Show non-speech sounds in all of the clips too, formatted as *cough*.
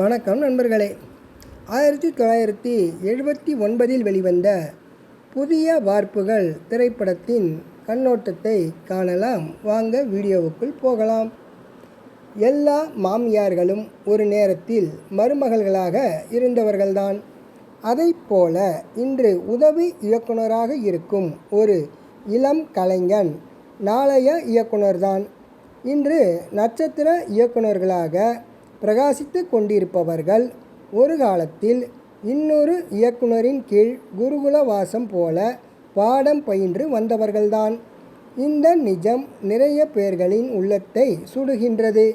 வணக்கம் நண்பர்களே. ஆயிரத்தி தொள்ளாயிரத்தி எழுபத்தி ஒன்பதில் வெளிவந்த புதிய வார்ப்புகள் திரைப்படத்தின் கண்ணோட்டத்தை காணலாம். வாங்க வீடியோவுக்குள் போகலாம். எல்லா மாமியார்களும் ஒரு நேரத்தில் மருமகள்களாக இருந்தவர்கள்தான். அதைப் போல இன்று உதவி இயக்குனராக இருக்கும் ஒரு இளம் கலைஞன் நாளைய இயக்குனர்தான். இன்று நட்சத்திர இயக்குனர்களாக பிரகாசித்து கொண்டிருப்பவர்கள் ஒரு காலத்தில் இன்னொரு இயக்குனரின் கீழ் குருகுல வாசம் போல பாடம் பயின்று வந்தவர்கள்தான். இந்த நிஜம் நிறைய பேர்களின் உள்ளத்தை சுடுகின்றது.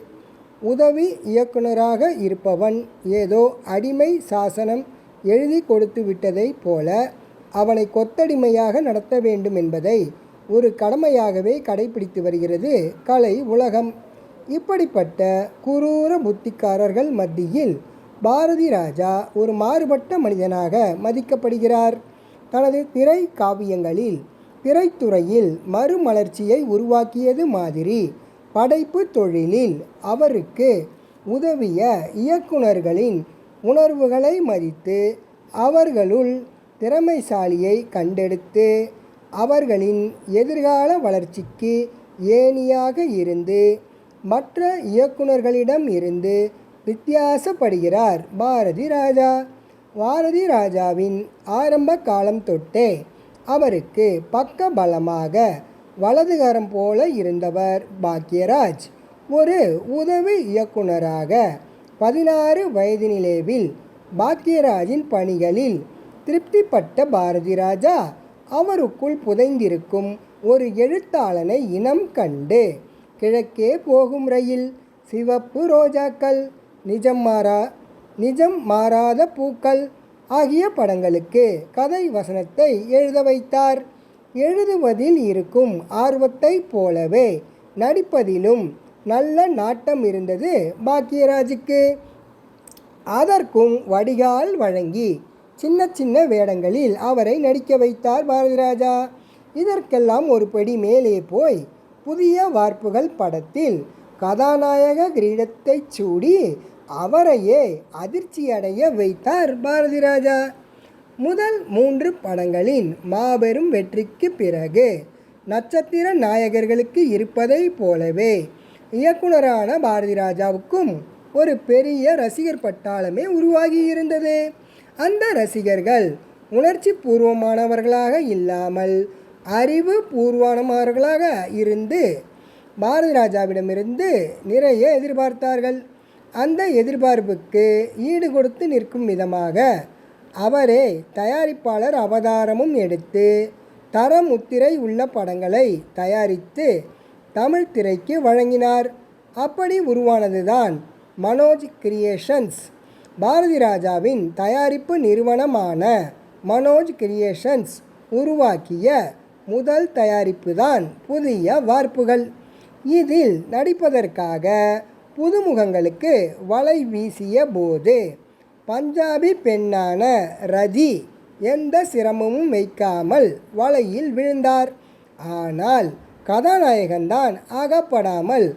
உதவி இயக்குனராக இருப்பவன் ஏதோ அடிமை சாசனம் எழுதி கொடுத்து விட்டதைப் போல அவனை கொத்தடிமையாக நடத்த வேண்டும் என்பதை ஒரு கடமையாகவே கடைபிடித்து வருகிறது கலை உலகம். இப்படிப்பட்ட குரூர புத்திக்காரர்கள் மத்தியில் பாரதி ராஜா ஒரு மாறுபட்ட மனிதனாக மதிக்கப்படுகிறார். தனது திரை காவியங்களில் திரைத்துறையில் மறுமலர்ச்சியை உருவாக்கியது மாதிரி படைப்பு தொழிலில் அவருக்கு உதவிய இயக்குனர்களின் உணர்வுகளை மதித்து அவர்களுள் திறமைசாலியை கண்டெடுத்து அவர்களின் எதிர்கால வளர்ச்சிக்கு ஏணியாக இருந்து மற்ற இயக்குனர்களிடம் இருந்து வித்தியாசப்படுகிறார் பாரதி ராஜா. பாரதி ராஜாவின் ஆரம்ப காலம் தொட்டே அவருக்கு பக்க பலமாக வலதுகரம் போல இருந்தவர் பாக்யராஜ். ஒரு உதவி இயக்குனராக பதினாறு வயதினிலேவில் பாக்யராஜின் பணிகளில் திருப்திப்பட்ட பாரதி ராஜா அவருக்குள் புதைந்திருக்கும் ஒரு எழுத்தாளனை இனம் கண்டு கிழக்கே போகும் ரயில் சிவப்பு ரோஜாக்கள். நிஜம் மாறா நிஜம் மாறாத பூக்கள் ஆகிய படங்களுக்கு கதை வசனத்தை எழுத வைத்தார். எழுதுவதில் இருக்கும் ஆர்வத்தைப் போலவே நடிப்பதிலும் நல்ல நாட்டம் இருந்தது பாக்கியராஜுக்கு அதற்கும் வடிகால் வழங்கி சின்ன சின்ன வேடங்களில் அவரை நடிக்க வைத்தார் பாரதிராஜா இதற்கெல்லாம் ஒரு படி மேலே போய் புதிய வார்ப்புகள் படத்தில் கதாநாயக கிரீடத்தை சூடி அவரையே அதிர்ச்சியடைய வைத்தார் பாரதிராஜா முதல் மூன்று படங்களின் மாபெரும் வெற்றிக்கு பிறகு நட்சத்திர நாயகர்களுக்கு இருப்பதை போலவே இயக்குனரான பாரதி ராஜாவுக்கும் ஒரு பெரிய ரசிகர் பட்டாளமே உருவாகி இருந்தது அந்த ரசிகர்கள் உணர்ச்சி பூர்வமானவர்களாக இல்லாமல் அறிவு பூர்வானமார்களாக இருந்து பாரதி ராஜாவிடமிருந்து நிறைய எதிர்பார்த்தார்கள். அந்த எதிர்பார்ப்புக்கு ஈடு கொடுத்து நிற்கும் விதமாக அவரே தயாரிப்பாளர் அவதாரமும் எடுத்து தரம் முத்திரை உள்ள படங்களை தயாரித்து தமிழ் திரைக்கு வழங்கினார். அப்படி உருவானதுதான் மனோஜ் கிரியேஷன்ஸ் பாரதி ராஜாவின் தயாரிப்பு நிறுவனமான மனோஜ் கிரியேஷன்ஸ் உருவாக்கிய முதல் தயாரிப்பு தான் புதிய வார்ப்புகள். இதில் நடிப்பதற்காக புதுமுகங்களுக்கு வலை வீசிய போது பஞ்சாபி பெண்ணான ரதி எந்த சிரமமும் வைக்காமல் வலையில் விழுந்தார். ஆனால் கதாநாயகன்தான் அகப்படாமல்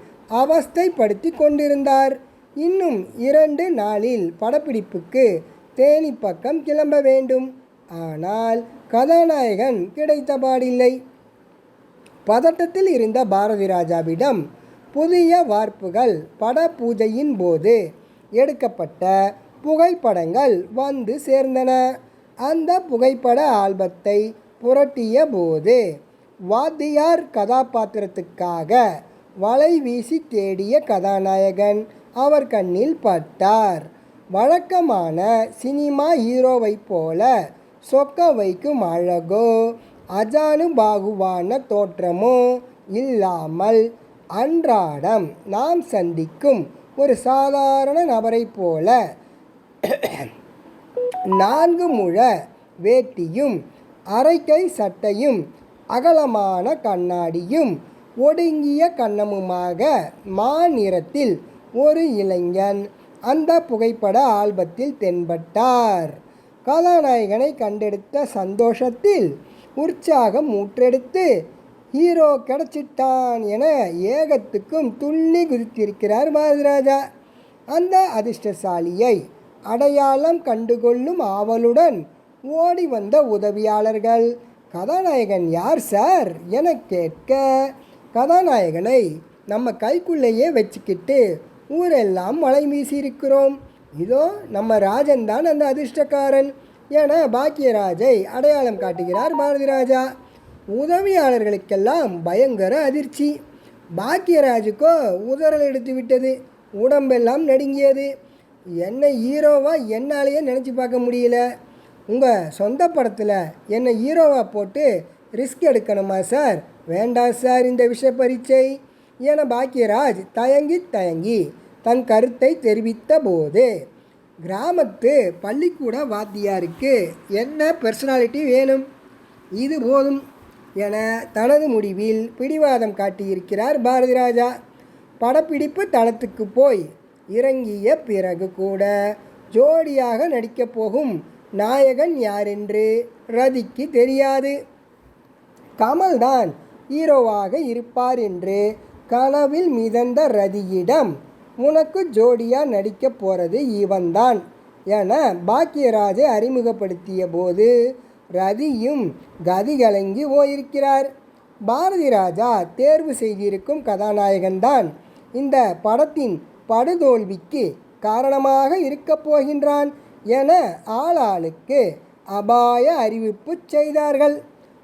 அவஸ்தைப்படுத்தி கொண்டிருந்தார். இன்னும் இரண்டு நாளில் படப்பிடிப்புக்கு தேனி பக்கம் கிளம்ப வேண்டும். ஆனால் கதாநாயகன் கிடைத்தபாடில்லை பதட்டத்தில் இருந்த பாரதி ராஜாவிடம் புதிய வார்ப்புகள் பட பூஜையின் போது எடுக்கப்பட்ட புகைப்படங்கள் வந்து சேர்ந்தன. அந்த புகைப்பட ஆல்பத்தை புரட்டிய போது வாத்தியார் கதாபாத்திரத்துக்காக வலை வீசி தேடிய கதாநாயகன் அவர் கண்ணில் பட்டார். வழக்கமான சினிமா ஹீரோவைப் போல சொக்க வைக்கும் அழகோ? அஜானுபாகுவான தோற்றமோ? இல்லாமல் அன்றாடம் நாம் சந்திக்கும் ஒரு சாதாரண நபரைப் போல *clears throat* நான்கு முழ வேட்டியும் அரைக்கை சட்டையும் அகலமான கண்ணாடியும் ஒடுங்கிய கன்னமுமாக மாநிறத்தில் ஒரு இளைஞன். அந்த புகைப்பட ஆல்பத்தில் தென்பட்டார். கதாநாயகனை கண்டெடுத்த சந்தோஷத்தில் உற்சாகம் ஊற்றெடுத்து ஹீரோ கிடச்சிட்டான் என ஏகத்துக்கும் துள்ளி குதித்திருக்கிறார் பாரதிராஜா. அந்த அதிர்ஷ்டசாலியை அடையாளம் கண்டுகொள்ளும் ஆவலுடன் ஓடி வந்த உதவியாளர்கள் கதாநாயகன் யார் சார்? என கேட்க கதாநாயகனை நம்ம கைக்குள்ளேயே வச்சுக்கிட்டு ஊரெல்லாம் மலை வீசியிருக்கிறோம். இதோ நம்ம ராஜன் தான் அந்த அதிர்ஷ்டக்காரன். என பாக்கியராஜை அடையாளம் காட்டுகிறார் பாரதி ராஜா உதவியாளர்களுக்கெல்லாம் பயங்கர அதிர்ச்சி. பாக்கியராஜுக்கோ உதறல் எடுத்து விட்டது. உடம்பெல்லாம் நடுங்கியது. என்னை ஹீரோவாக என்னாலேயே நினச்சி பார்க்க முடியல. உங்கள் சொந்த படத்தில் என்னை ஹீரோவாக போட்டு ரிஸ்க் எடுக்கணுமா சார்? வேண்டாம் சார் இந்த விஷ பரீட்சை. என பாக்கியராஜ் தயங்கி தயங்கி தன் கருத்தை தெரிவித்த போது கிராமத்து பள்ளிக்கூட வாத்தியாருக்கு என்ன பர்சனாலிட்டி வேணும்? இது போதும் என தனது முடிவில் பிடிவாதம் காட்டியிருக்கிறார் பாரதி ராஜா படப்பிடிப்பு தளத்துக்கு போய் இறங்கிய பிறகு கூட ஜோடியாக நடிக்கப் போகும் நாயகன் யாரென்று ரதிக்கு தெரியாது. கமல்தான் ஹீரோவாக இருப்பார் என்று கனவில் மிதந்த ரதியிடம் உனக்கு ஜோடியாக நடிக்கப் போகிறது இவன்தான் என பாக்கியராஜை அறிமுகப்படுத்திய போது ரதியும் கதி கலங்கி போயிருக்கிறார் பாரதி ராஜா தேர்வு செய்திருக்கும் கதாநாயகன்தான். இந்த படத்தின் படுதோல்விக்கு காரணமாக இருக்கப் போகின்றான் என ஆளாளுக்கு அபாய அறிவிப்பு செய்தார்கள்.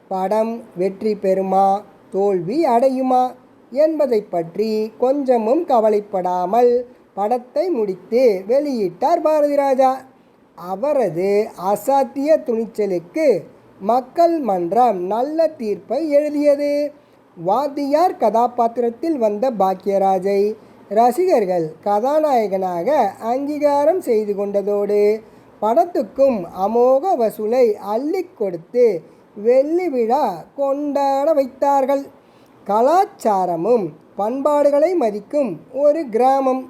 படம் வெற்றி பெறுமா? தோல்வி அடையுமா? என்பதை பற்றி கொஞ்சமும் கவலைப்படாமல் படத்தை முடித்து வெளியிட்டார் பாரதி ராஜா. அவரது அசாத்திய துணிச்சலுக்கு மக்கள் மன்றம் நல்ல தீர்ப்பை எழுதியது. வாத்தியார் கதாபாத்திரத்தில் வந்த பாக்கியராஜை ரசிகர்கள் கதாநாயகனாக அங்கீகாரம் செய்து கொண்டதோடு படத்துக்கும் அமோக வசூலை அள்ளிக் கொடுத்து வெள்ளி விழா கொண்டாட வைத்தார்கள். கலாச்சாரமும் பண்பாடுகளை மதிக்கும் ஒரு கிராமம்.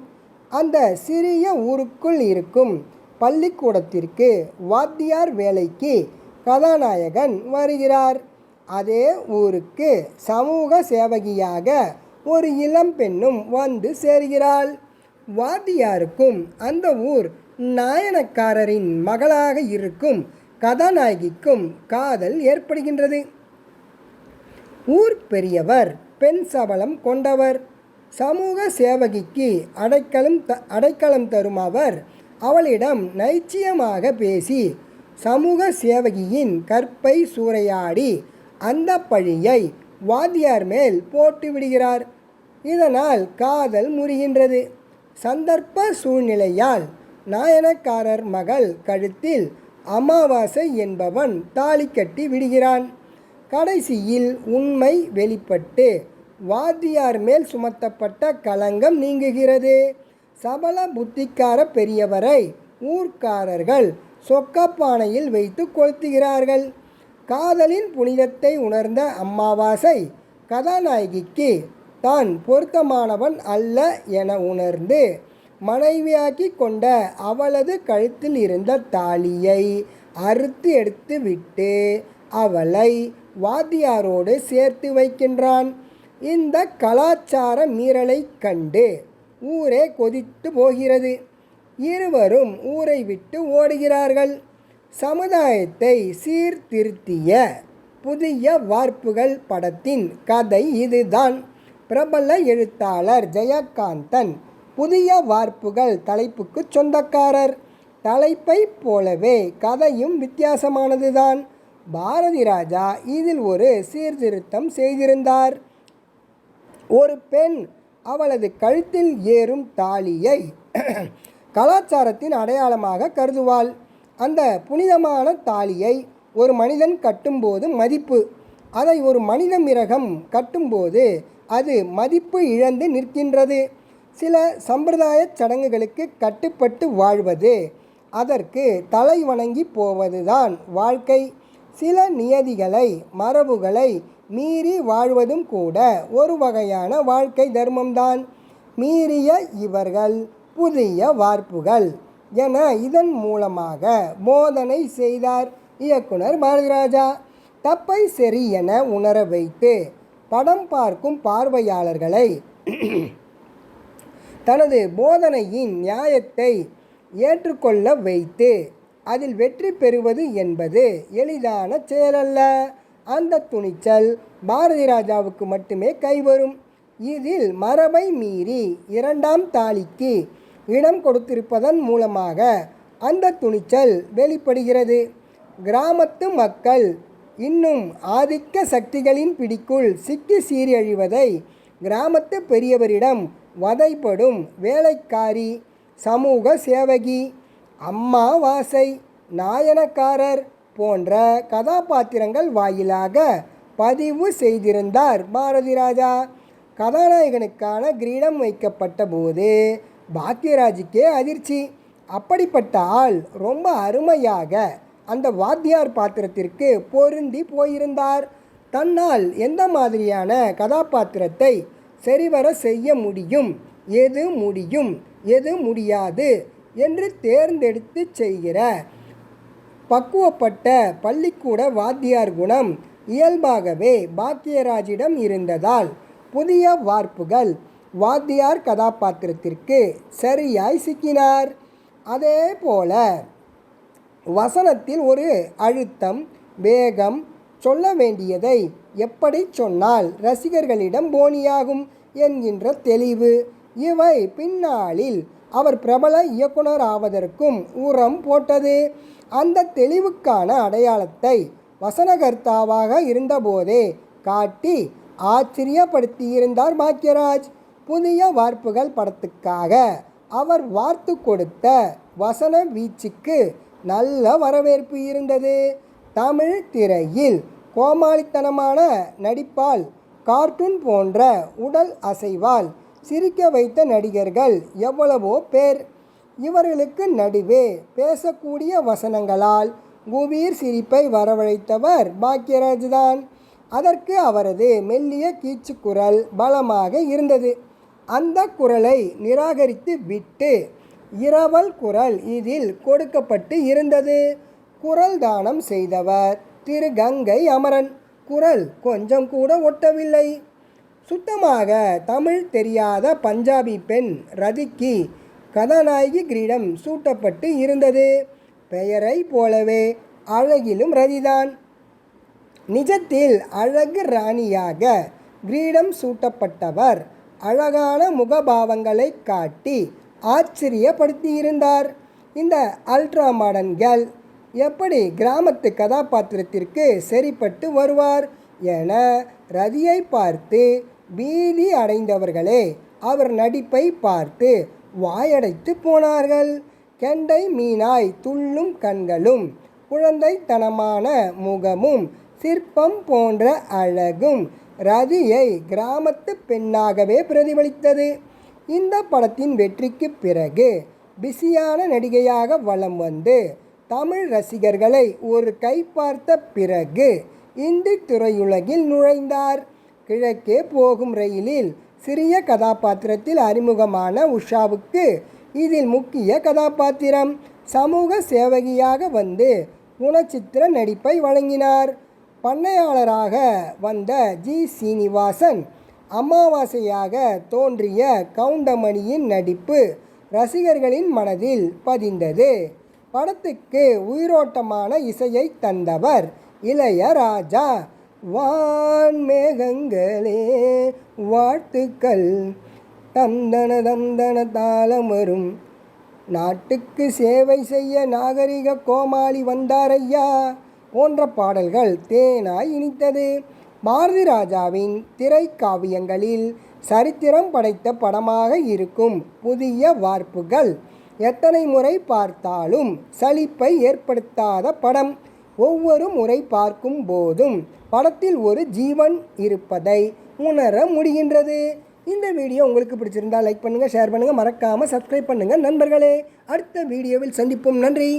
அந்த சிறிய ஊருக்குள் இருக்கும் பள்ளிக்கூடத்திற்கு வாத்தியார் வேலைக்கு கதாநாயகன் வருகிறார். அதே ஊருக்கு சமூக சேவகியாக ஒரு இளம் பெண்ணும் வந்து சேர்கிறாள். வாத்தியாருக்கும் அந்த ஊர் நாயனக்காரரின் மகளாக இருக்கும் கதாநாயகிக்கும் காதல் ஏற்படுகின்றது. ஊர் பெரியவர் பெண் சபலம் கொண்டவர். சமூக சேவகிக்கு அடைக்கலம் த அடைக்கலம் தரும் அவர். அவளிடம் நைச்சியமாக பேசி சமூக சேவகியின் கற்பை சூறையாடி அந்த பழியை வாத்தியார் மேல் போட்டு விடுகிறார். இதனால் காதல் முறிகின்றது. சந்தர்ப்ப சூழ்நிலையால் நாயனக்காரர் மகள் கழுத்தில் அமாவாசை என்பவன் தாலி கட்டி விடுகிறான். கடைசியில் உண்மை வெளிப்பட்டு வாத்தியார் மேல் சுமத்தப்பட்ட களங்கம் நீங்குகிறது. சபல புத்திக்கார பெரியவரை ஊர்க்காரர்கள் சொக்கப்பானையில் வைத்து கொளுத்துகிறார்கள். காதலின் புனிதத்தை உணர்ந்த அம்மாவாசை கதாநாயகிக்கு தான் பொருத்தமானவன் அல்ல என உணர்ந்து மனைவியாக்கி கொண்ட அவளது கழுத்தில் இருந்த தாலியை அறுத்து எடுத்து விட்டு அவளை வாத்தியாரோடு சேர்த்து வைக்கின்றான். இந்த கலாச்சார மீறலை கண்டு ஊரே கொதித்து போகிறது. இருவரும் ஊரை விட்டு ஓடுகிறார்கள். சமுதாயத்தை சீர்திருத்திய புதிய வார்ப்புகள் படத்தின் கதை இதுதான். பிரபல எழுத்தாளர் ஜெயகாந்தன் புதிய வார்ப்புகள் தலைப்புக்கு சொந்தக்காரர். தலைப்பைப் போலவே கதையும் வித்தியாசமானதுதான். பாரதி ராஜா இதில் ஒரு சீர்திருத்தம் செய்திருந்தார். ஒரு பெண் அவளது கழுத்தில் ஏறும் தாலியை கலாச்சாரத்தின் அடையாளமாக கருதுவாள். அந்த புனிதமான தாலியை ஒரு மனிதன் கட்டும்போது மதிப்பு. அதை ஒரு மனித மிருகம் கட்டும்போது அது மதிப்பு இழந்து நிற்கின்றது. சில சம்பிரதாய சடங்குகளுக்கு கட்டுப்பட்டு வாழ்வது அதற்கு தலை வணங்கி போவதுதான் வாழ்க்கை. சில நியதிகளை மரபுகளை மீறி வாழ்வதும் கூட ஒரு வகையான வாழ்க்கை தர்மம்தான். மீறிய இவர்கள் புதிய வார்ப்புகள் என இதன் மூலமாக போதனை செய்தார் இயக்குனர் பாரதிராஜா. தப்பை சரி என உணர வைத்து படம் பார்க்கும் பார்வையாளர்களை தனது போதனையின் நியாயத்தை ஏற்றுக்கொள்ள வைத்து அதில் வெற்றி பெறுவது என்பது எளிதான செயலல்ல. அந்த துணிச்சல் பாரதி ராஜாவுக்கு மட்டுமே கைவரும். இதில் மரபை மீறி இரண்டாம் தாலிக்கு இடம் கொடுத்திருப்பதன் மூலமாக அந்த துணிச்சல் வெளிப்படுகிறது. கிராமத்து மக்கள் இன்னும் ஆதிக்க சக்திகளின் பிடிக்குள் சிக்கி சீரழிவதை கிராமத்து பெரியவரிடம் வதைப்படும் வேலைக்காரி சமூக சேவகி அம்மாவாசை நாயனக்காரர் போன்ற கதாபாத்திரங்கள் வாயிலாக பதிவு செய்திருந்தார் பாரதி ராஜா. கதாநாயகனுக்கான கிரீடம் வைக்கப்பட்ட போது பாக்யராஜுக்கே அதிர்ச்சி. அப்படிப்பட்ட ஆள் ரொம்ப அருமையாக அந்த வாத்தியார் பாத்திரத்திற்கு பொருந்தி போயிருந்தார். தன்னால் எந்த மாதிரியான கதாபாத்திரத்தை சரிவர செய்ய முடியும் எது முடியும் எது முடியாது என்று தேர்ந்தெடுத்து செய்கிற பக்குவப்பட்ட பள்ளிக்கூட வாத்தியார் குணம் இயல்பாகவே பாக்கியராஜிடம் இருந்ததால் புதிய வார்ப்புகள் வாத்தியார் கதாபாத்திரத்திற்கு சரியாய் சிக்கினார். அதே போல வசனத்தில் ஒரு அழுத்தம் வேகம் சொல்ல வேண்டியதை எப்படி சொன்னால் ரசிகர்களிடம் போனியாகும் என்கின்ற தெளிவு இவை பின்னாளில் அவர் பிரபல இயக்குனர் ஆவதற்கும் உரம் போட்டது. அந்த தெளிவுக்கான அடையாளத்தை வசனகர்த்தாவாக இருந்தபோதே காட்டி ஆச்சரியப்படுத்தியிருந்தார் பாக்யராஜ். புதிய வார்ப்புகள் படத்துக்காக அவர் வார்த்து கொடுத்த வசன வீச்சுக்கு நல்ல வரவேற்பு இருந்தது. தமிழ் திரையில் கோமாளித்தனமான நடிப்பால் கார்ட்டூன் போன்ற உடல் அசைவால் சிரிக்க வைத்த நடிகர்கள் எவ்வளவோ பேர். இவர்களுக்கு நடுவே பேசக்கூடிய வசனங்களால் குபீர் சிரிப்பை வரவழைத்தவர் பாக்யராஜ் தான். அதற்கு அவரது மெல்லிய கீச்சு குரல் பலமாக இருந்தது. அந்த குரலை நிராகரித்து விட்டு இரவல் குரல் இதில் கொடுக்கப்பட்டு இருந்தது. குரல் தானம் செய்தவர் திரு கங்கை அமரன். குரல் கொஞ்சம் கூட ஒட்டவில்லை. சுத்தமாக தமிழ் தெரியாத பஞ்சாபி பெண் ரதிக்கு கதாநாயகி கிரீடம் சூட்டப்பட்டு இருந்தது. பெயரை போலவே அழகிலும் ரதிதான். நிஜத்தில் அழகு ராணியாக கிரீடம் சூட்டப்பட்டவர் அழகான முகபாவங்களை காட்டி ஆச்சரியப்படுத்தியிருந்தார். இந்த அல்ட்ரா மாடர்ன் கேர்ள் எப்படி கிராமத்து கதாபாத்திரத்திற்கு சரிப்பட்டு வருவார் என ரதியை பார்த்து பீதி அடைந்தவர்களே அவர் நடிப்பை பார்த்து வாயடைத்து போனார்கள். கெண்டை மீனாய் துள்ளும் கண்களும் குழந்தைத்தனமான முகமும் சிற்பம் போன்ற அழகும் ரதியை கிராமத்து பெண்ணாகவே பிரதிபலித்தது. இந்த படத்தின் வெற்றிக்கு பிறகு பிஸியான நடிகையாக வலம் வந்து தமிழ் ரசிகர்களை ஒரு கை பார்த்த பிறகு இந்தி திரையுலகில் நுழைந்தார். கிழக்கே போகும் ரயிலில் சிறிய கதாபாத்திரத்தில் அறிமுகமான உஷாவுக்கு இதில் முக்கிய கதாபாத்திரம் சமூக சேவகியாக வந்து குணச்சித்திர நடிப்பை வழங்கினார். பண்ணையாளராக வந்த ஜி. சீனிவாசன் அமாவாசையாக தோன்றிய கவுண்டமணியின் நடிப்பு ரசிகர்களின் மனதில் பதிந்தது. படத்துக்கு உயிரோட்டமான இசையை தந்தவர் இளையராஜா. வான் மேகங்களே வாழ்த்துக்கள் தந்தன தந்தன தாளம் வரும். நாட்டுக்கு சேவை செய்ய நாகரிக கோமாளி வந்தாரையா போன்ற பாடல்கள் தேனாய் இனித்தது. பாரதி ராஜாவின் திரைக்காவியங்களில் சரித்திரம் படைத்த படமாக இருக்கும் புதிய வார்ப்புகள் எத்தனை முறை பார்த்தாலும் சலிப்பை ஏற்படுத்தாத படம். ஒவ்வொரு முறை பார்க்கும் போதும் படத்தில் ஒரு ஜீவன் இருப்பதை உணர முடிகின்றது. இந்த வீடியோ உங்களுக்கு பிடிச்சிருந்தா லைக் பண்ணுங்கள் ஷேர் பண்ணுங்கள் மறக்காமல் சப்ஸ்கிரைப் பண்ணுங்கள் நண்பர்களே. அடுத்த வீடியோவில் சந்திப்போம். நன்றி.